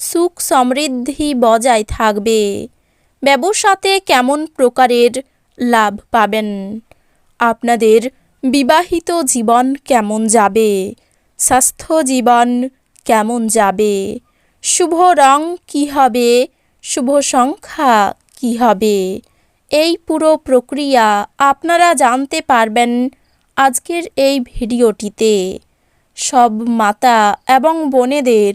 সুখ সমৃদ্ধি বজায় থাকবে। ব্যবসাতে কেমন প্রকারের লাভ পাবেন? আপনাদের বিবাহিত জীবন কেমন যাবে? স্বাস্থ্য জীবন কেমন যাবে? শুভ রং কী হবে? শুভ সংখ্যা কী হবে? এই পুরো প্রক্রিয়া আপনারা জানতে পারবেন আজকের এই ভিডিওটিতে। সব মাতা এবং বোনেদের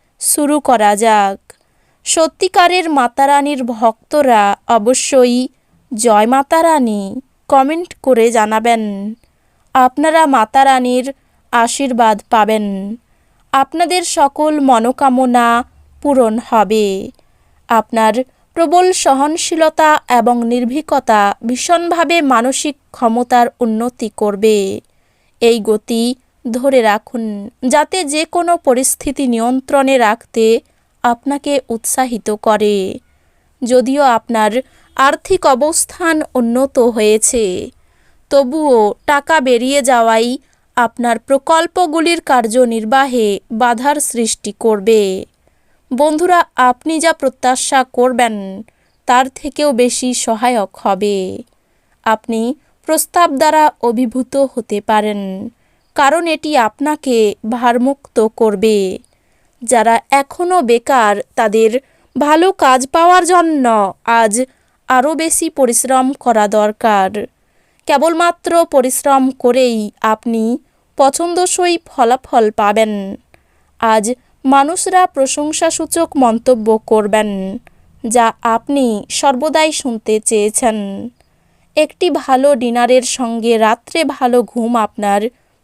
শুরু করা যাক। সত্যিকারের মাতারানীর ভক্তরা অবশ্যই জয় মাতারানী কমেন্ট করে জানাবেন। আপনারা মাতারানীর আশীর্বাদ পাবেন। আপনাদের সকল মনোকামনা পূরণ হবে। আপনার প্রবল সহনশীলতা এবং নির্ভীকতা ভীষণভাবে মানসিক ক্ষমতার উন্নতি করবে। এই গতি ধরে রাখুন, যাতে যে কোনো পরিস্থিতি নিয়ন্ত্রণে রাখতে আপনাকে উৎসাহিত করে। যদিও আপনার আর্থিক অবস্থান উন্নত হয়েছে, তবুও টাকা বেরিয়ে যাওয়াই আপনার প্রকল্পগুলির কার্যনির্বাহে বাধার সৃষ্টি করবে। বন্ধুরা, আপনি যা প্রত্যাশা করবেন, তার থেকেও বেশি সহায়ক হবে। আপনি প্রস্তাব দ্বারা অভিভূত হতে পারেন। কারণ এটি আপনাকে ভারমুক্ত করবে। যারা এখনও বেকার, তাদের ভালো কাজ পাওয়ার জন্য আজ আরও বেশি পরিশ্রম করা দরকার। কেবলমাত্র পরিশ্রম করেই আপনি পছন্দসই ফলাফল পাবেন। আজ মানুষরা প্রশংসাসূচক মন্তব্য করবেন, যা আপনি সর্বদাই শুনতে চেয়েছেন। একটি ভালো ডিনারের সঙ্গে রাত্রে ভালো ঘুম আপনার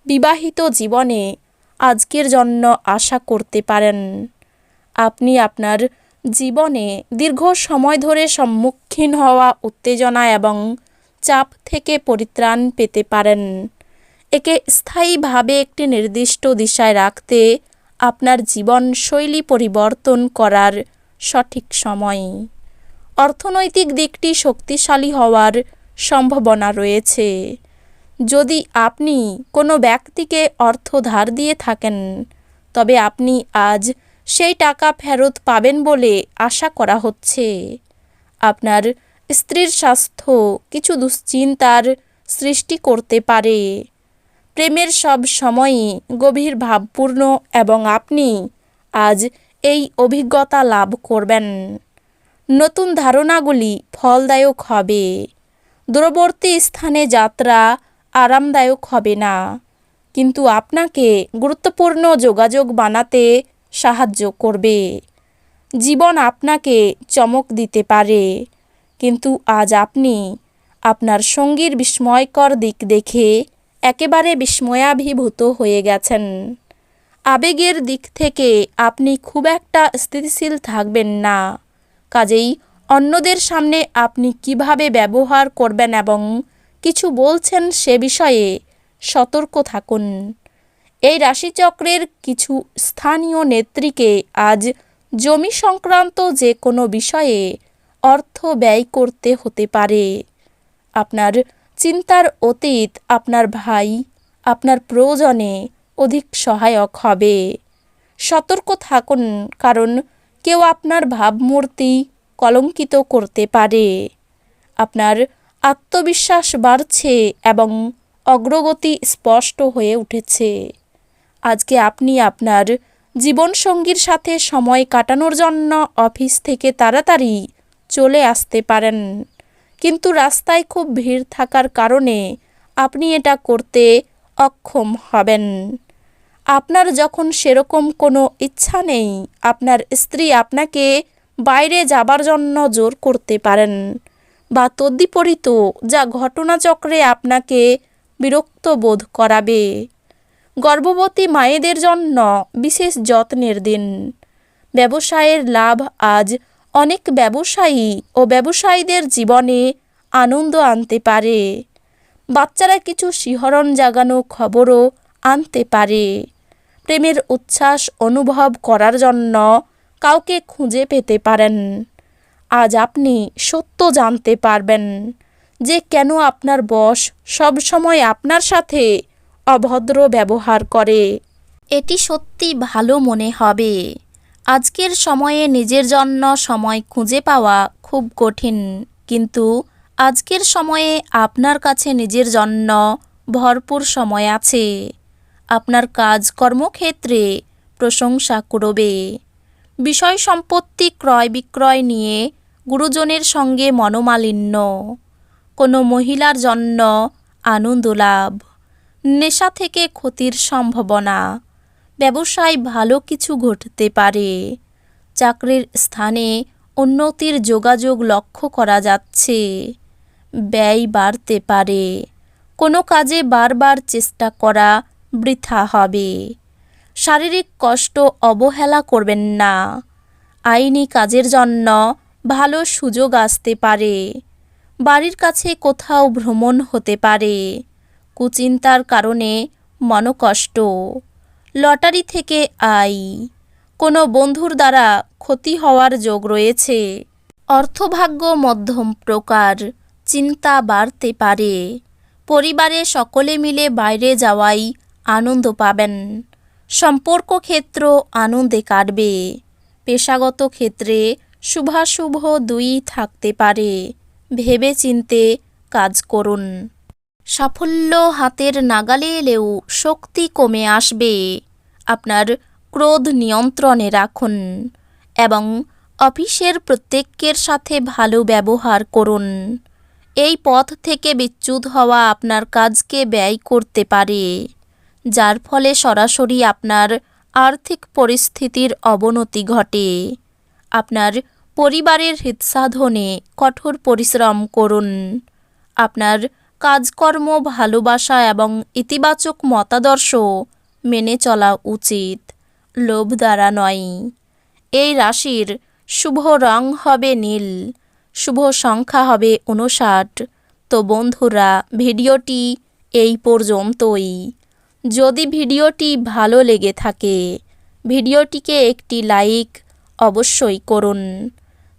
বিবাহিত জীবনে আজকের জন্য আশা করতে পারেন। আপনি আপনার জীবনে দীর্ঘ সময় ধরে সম্মুখীন হওয়া উত্তেজনা এবং চাপ থেকে পরিত্রাণ পেতে পারেন। একে স্থায়ীভাবে একটি নির্দিষ্ট দিশায় রাখতে আপনার জীবন শৈলী পরিবর্তন করার সঠিক সময়। অর্থনৈতিক দিকটি শক্তিশালী হওয়ার সম্ভাবনা রয়েছে। যদি আপনি কোনো ব্যক্তিকে অর্থ ধার দিয়ে থাকেন, তবে আপনি আজ সেই টাকা ফেরত পাবেন বলে আশা করা হচ্ছে। আপনার স্ত্রীর স্বাস্থ্য কিছু দুশ্চিন্তার সৃষ্টি করতে পারে। প্রেমের সব সময়ই গভীর ভাবপূর্ণ এবং আপনি আজ এই অভিজ্ঞতা লাভ করবেন। নতুন ধারণাগুলি ফলদায়ক হবে। দূরবর্তী স্থানে যাত্রা আরামদায়ক হবে না। কিন্তু আপনাকে গুরুত্বপূর্ণ যোগাযোগ বানাতে সাহায্য করবে। জীবন আপনাকে চমক দিতে পারে। কিন্তু আজ আপনি আপনার সঙ্গীর বিস্ময়কর দিক দেখে একেবারে বিস্ময়াভিভূত হয়ে গেছেন। আবেগের দিক থেকে আপনি খুব একটা স্থিতিশীল থাকবেন না। কাজেই অন্যদের সামনে আপনি কীভাবে ব্যবহার করবেন এবং কিছু বলছেন সে বিষয়ে সতর্ক থাকুন। এই রাশিচক্রের কিছু স্থানীয় নেত্রীকে আজ জমি সংক্রান্ত যে কোনো বিষয়ে অর্থ ব্যয় করতে হতে পারে। আপনার চিন্তার অতীত আপনার ভাই, আপনার প্রয়োজনে অধিক সহায়ক হবে। সতর্ক থাকুন, কারণ কেউ আপনার ভাবমূর্তি কলঙ্কিত করতে পারে। আপনার আত্মবিশ্বাস বাড়ছে এবং অগ্রগতি স্পষ্ট হয়ে উঠেছে। আজকে আপনি আপনার জীবনসঙ্গীর সাথে সময় কাটানোর জন্য অফিস থেকে তাড়াতাড়ি চলে আসতে পারেন। কিন্তু রাস্তায় খুব ভিড় থাকার কারণে আপনি এটা করতে অক্ষম হবেন। আপনার যখন সেরকম কোনো ইচ্ছা নেই, আপনার স্ত্রী আপনাকে বাইরে যাবার জন্য জোর করতে পারেন। বা তদ্বিপরীত যা ঘটনাচক্রে আপনাকে বিরক্ত বোধ করাবে। গর্ভবতী মায়েদের জন্য বিশেষ যত্নের দিন। ব্যবসায়ের লাভ আজ অনেক ব্যবসায়ী ও ব্যবসায়ীদের জীবনে আনন্দ আনতে পারে। বাচ্চারা কিছু শিহরণ জাগানো খবরও আনতে পারে। প্রেমের উচ্ছ্বাস অনুভব করার জন্য কাউকে খুঁজে পেতে পারেন। আজ আপনি সত্য জানতে পারবেন যে কেন আপনার বস সবসময় আপনার সাথে অভদ্র ব্যবহার করে। এটি সত্যি ভালো মনে হবে। আজকের সময়ে নিজের জন্য সময় খুঁজে পাওয়া খুব কঠিন। কিন্তু আজকের সময়ে আপনার কাছে নিজের জন্য ভরপুর সময় আছে। আপনার কাজ কর্মক্ষেত্রে প্রশংসা করবে। বিষয় সম্পত্তি ক্রয় বিক্রয় নিয়ে গুরুজনের সঙ্গে মনোমালিন্য। কোনো মহিলার জন্য আনন্দ লাভ নেশা থেকে ক্ষতির সম্ভাবনা। ব্যবসায় ভালো কিছু ঘটতে পারে। চাকরির স্থানে উন্নতির যোগাযোগ লক্ষ্য করা যাচ্ছে। ব্যয় বাড়তে পারে। কোনো কাজে বারবার চেষ্টা করা বৃথা হবে। শারীরিক কষ্ট অবহেলা করবেন না। আইনি কাজের জন্য ভালো সুযোগ আসতে পারে। বাড়ির কাছে কোথাও ভ্রমণ হতে পারে। কুচিন্তার কারণে মনকষ্ট। লটারি থেকে আয়। কোনো বন্ধুর দ্বারা ক্ষতি হওয়ার যোগ রয়েছে। অর্থভাগ্য মধ্যম প্রকার, চিন্তা বাড়তে পারে। পরিবারে সকলে মিলে বাইরে যাওয়াই আনন্দ পাবেন। সম্পর্ক ক্ষেত্র আনন্দে কাটবে। পেশাগত ক্ষেত্রে শুভাশুভ দুই থাকতে পারে। ভেবে চিনতে কাজ করুন। সাফল্য হাতের নাগালে এলেও শক্তি কমে আসবে। আপনার ক্রোধ নিয়ন্ত্রণে রাখুন এবং অফিসের প্রত্যেকের সাথে ভালো ব্যবহার করুন। এই পথ থেকে বিচ্যুত হওয়া আপনার কাজকে ব্যয় করতে পারে, যার ফলে সরাসরি আপনার আর্থিক পরিস্থিতির অবনতি ঘটে। আপনার পরিবারের হিতসাধনে কঠোর পরিশ্রম করুন। আপনার কাজকর্ম, ভালোবাসা এবং ইতিবাচক মতাদর্শ মেনে চলা উচিত। লোভ দ্বারা নয়। এই রাশির শুভ রং হবে নীল। শুভ সংখ্যা হবে উনষাট তো বন্ধুরা, ভিডিওটি এই পর্যন্তই। যদি ভিডিওটি ভালো লেগে থাকে, ভিডিওটিকে একটি লাইক অবশ্যই করুন।